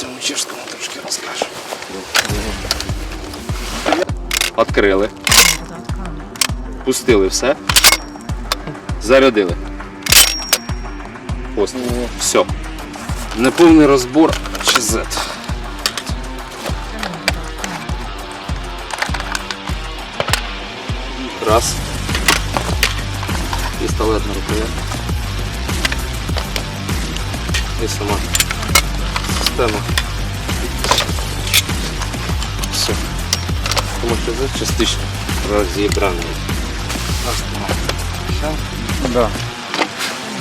цьому чешському трошки розкажу. Открили. Пустили все. Зарядили. Постріл. Все. Неповний розбор ЧЗ. Раз. Пістолетна рукоять. І сама система. Все. Тому ЧЗ частично розібраний. Да.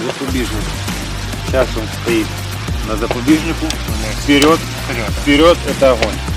Запобіжник. Сейчас он стоит на запобіжнику. Вперед, вперед, это огонь.